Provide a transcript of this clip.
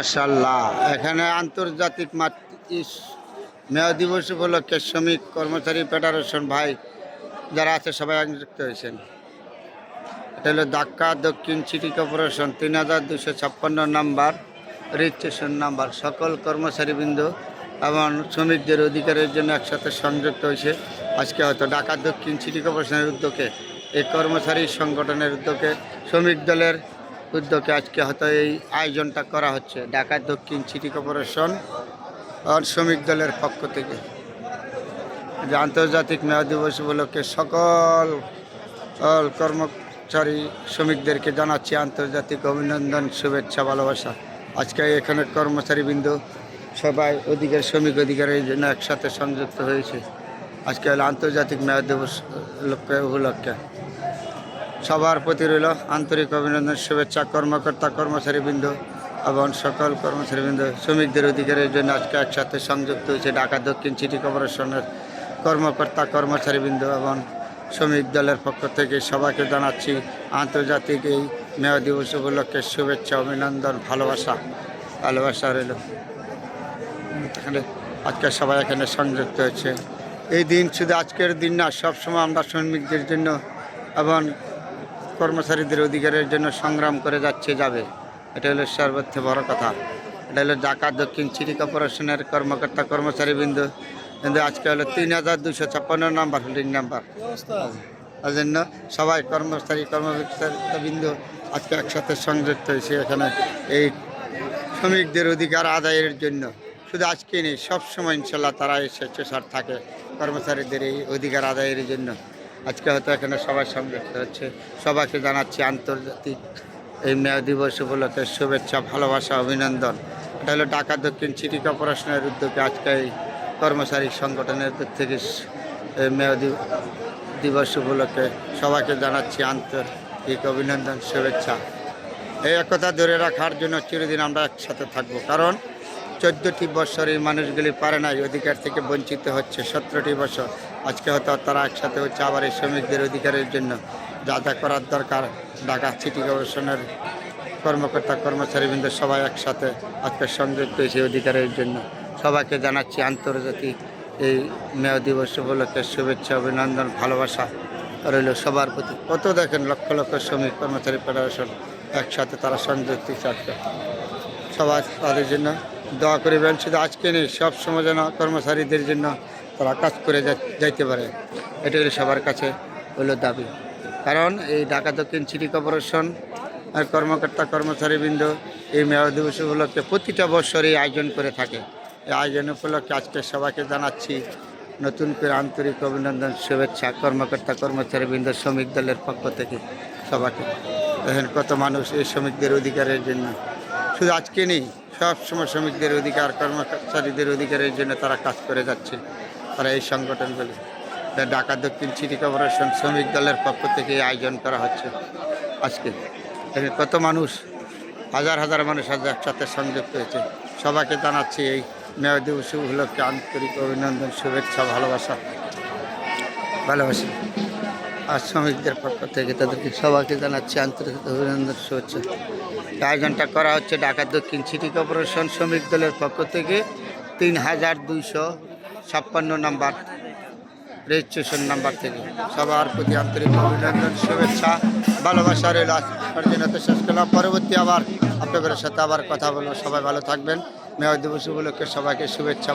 মাশাল্লাহ এখানে আন্তর্জাতিক মাত- মেয় দিবস উপলক্ষে শ্রমিক কর্মচারী ফেডারেশন ভাই যারা আছে, সবাই সংযুক্ত হয়েছেন। এটা হলো ঢাকা দক্ষিণ সিটি কর্পোরেশন, তিন হাজার দুশো ছাপ্পান্ন নাম্বার, রেজিস্ট্রেশন নাম্বার। সকল কর্মচারীবৃন্দ এবং শ্রমিকদের অধিকারের জন্য একসাথে সংযুক্ত হয়েছে। আজকে হয়তো ঢাকা দক্ষিণ সিটি কর্পোরেশনের উদ্যোগে, এই কর্মচারী সংগঠনের উদ্যোগে শ্রমিক দলের উদ্যোগে আজকে হয়তো এই আয়োজনটা করা হচ্ছে, ঢাকা দক্ষিণ সিটি কর্পোরেশন শ্রমিক দলের পক্ষ থেকে। যে আন্তর্জাতিক মেয়া দিবস উপলক্ষে সকল কর্মচারী শ্রমিকদেরকে জানাচ্ছি আন্তর্জাতিক অভিনন্দন, শুভেচ্ছা, ভালোবাসা। আজকে এখানে কর্মচারীবৃন্দ সবাই অধিকার, শ্রমিক অধিকারের জন্য একসাথে সংযুক্ত হয়েছে। আজকে হলো আন্তর্জাতিক মেয়া দিবস উপলক্ষে। সবার প্রতি রইল আন্তরিক অভিনন্দন, শুভেচ্ছা, কর্মকর্তা, কর্মচারীবৃন্দ, এবং সকল কর্মচারীবৃন্দ, শ্রমিকদের অধিকারের জন্য আজকে একসাথে সংযুক্ত হয়েছে ঢাকা দক্ষিণ সিটি কর্পোরেশনের কর্মকর্তা, কর্মচারীবৃন্দ এবং শ্রমিক দলের পক্ষ থেকে সবাইকে জানাচ্ছি আন্তর্জাতিক এই মেয় দিবস উপলক্ষে শুভেচ্ছা, অভিনন্দন, ভালোবাসা। ভালোবাসা রইল। এখানে আজকে সবাই এখানে সংযুক্ত হয়েছে। এই দিন শুধু আজকের দিন না, সবসময় আমরা শ্রমিকদের জন্য এবং কর্মচারীদের অধিকারের জন্য সংগ্রাম করে যাচ্ছে, যাবে। এটা হলো সর্বোচ্চ বড় কথা। এটা হলো ঢাকা দক্ষিণ সিটি কর্পোরেশনের কর্মকর্তা কর্মচারী কর্মচারীবৃন্দ। কিন্তু আজকে হলো তিন হাজার দুশো ছাপ্পান্ন নাম্বার হোল্ডিং নাম্বার। তার জন্য সবাই কর্মচারী কর্মবৃন্দ আজকে একসাথে সংযুক্ত হয়েছে এখানে। এই শ্রমিকদের অধিকার আদায়ের জন্য। শুধু আজকে নেই, সবসময় ইনশাল্লাহ তারা এই স্বেচ্ছাচার থাকে কর্মচারীদের এই অধিকার আদায়ের জন্য। আজকে হয়তো এখানে সবার সংযুক্ত হচ্ছে সবাইকে জানাচ্ছি আন্তর্জাতিক এই মেয় দিবস উপলক্ষে শুভেচ্ছা, ভালোবাসা, অভিনন্দন। এটা হলো ঢাকা দক্ষিণ সিটি কর্পোরেশনের উদ্যোগে আজকে এই কর্মচারী সংগঠনের দিক থেকে এই মেয় দিবস উপলক্ষে সবাইকে জানাচ্ছি আন্তরিক অভিনন্দন, শুভেচ্ছা। এই একতা ধরে রাখার জন্য চিরদিন আমরা একসাথে থাকব। কারণ চোদ্দোটি বছর এই মানুষগুলি পারে নাই, অধিকার থেকে বঞ্চিত হচ্ছে, সতেরোটি বছর। আজকে হয়তো তারা একসাথে হচ্ছে আবার এই শ্রমিকদের অধিকারের জন্য যা যা করার দরকার, ঢাকা সিটি কর্পোরেশনের কর্মকর্তা, কর্মচারীবৃন্দ সবাই একসাথে আজকে সংযুক্ত হয়েছে অধিকারের জন্য। সবাইকে জানাচ্ছি আন্তর্জাতিক এই মেয় দিবস উপলক্ষে শুভেচ্ছা, অভিনন্দন, ভালোবাসা রইল সবার প্রতি। কত দেখেন লক্ষ লক্ষ শ্রমিক, কর্মচারী, ফেডারেশন একসাথে তারা সংযুক্ত আজকে। সবাই তাদের জন্য দোয়া করিবেন, শুধু আজকে নেই, সব সময় যেন কর্মচারীদের জন্য তারা কাজ করে যাইতে পারে। এটা হলো সবার কাছে হলো দাবি। কারণ এই ঢাকা দক্ষিণ সিটি কর্পোরেশন আর কর্মকর্তা কর্মচারীবৃন্দ এই মেয়র দিবস উপলক্ষে প্রতিটা বছর এই আয়োজন করে থাকে। এই আয়োজন উপলক্ষে আজকে সবাইকে জানাচ্ছি নতুন করে আন্তরিক অভিনন্দন, শুভেচ্ছা কর্মকর্তা কর্মচারীবৃন্দ, শ্রমিক দলের পক্ষ থেকে সবাইকে। দেখেন কত মানুষ এই শ্রমিকদের অধিকারের জন্য। শুধু আজকে নেই, সব সময় শ্রমিকদের অধিকার, কর্মচারীদের অধিকারের জন্য তারা কাজ করে যাচ্ছে। তারা এই সংগঠনগুলি ঢাকা দক্ষিণ সিটি কর্পোরেশন শ্রমিক দলের পক্ষ থেকে আয়োজন করা হচ্ছে আজকে। এখানে কত মানুষ? হাজার হাজার মানুষ আজ একসাথে সংযুক্ত হয়েছে। সবাইকে জানাচ্ছি এই মেয় দিবস উপলক্ষে আন্তরিক অভিনন্দন, শুভেচ্ছা, ভালোবাসা। ভালোবাসি। আর শ্রমিকদের পক্ষ থেকে তাদেরকে সবাইকে জানাচ্ছি আন্তরিক অভিনন্দন, শুভেচ্ছা। আয়োজনটা করা হচ্ছে ঢাকা দক্ষিণ সিটি কর্পোরেশন শ্রমিক দলের পক্ষ থেকে তিন হাজার দুইশো ছাপ্পান্ন নাম্বার রেজিস্ট্রেশন নাম্বার থেকে। সবার প্রতি আন্তরিক অভিনন্দন, শুভেচ্ছা, ভালোবাসা রইল শেষ করলাম। পরবর্তী আবার আপনাদের সাথে আবার কথা বলব। সবাই ভালো থাকবেন। মেয়র দিবস উপলক্ষে সবাইকে শুভেচ্ছা।